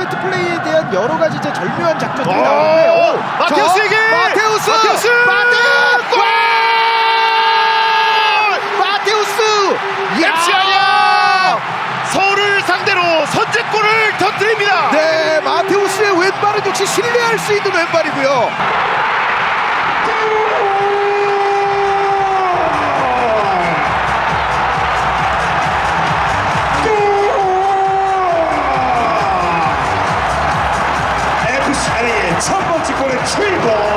세트 플레이에 대한 여러 가지 이제 절묘한 작전들이 오! 나오는데요. 마테우스에게! 마테우스! 마테우스! 마테! 골! 마테우스! FC 아니야! 서울을 상대로 선제골을 터뜨립니다. 네, 마테우스의 왼발은 역시 신뢰할 수 있는 왼발이고요. 첫 번째 골의 출발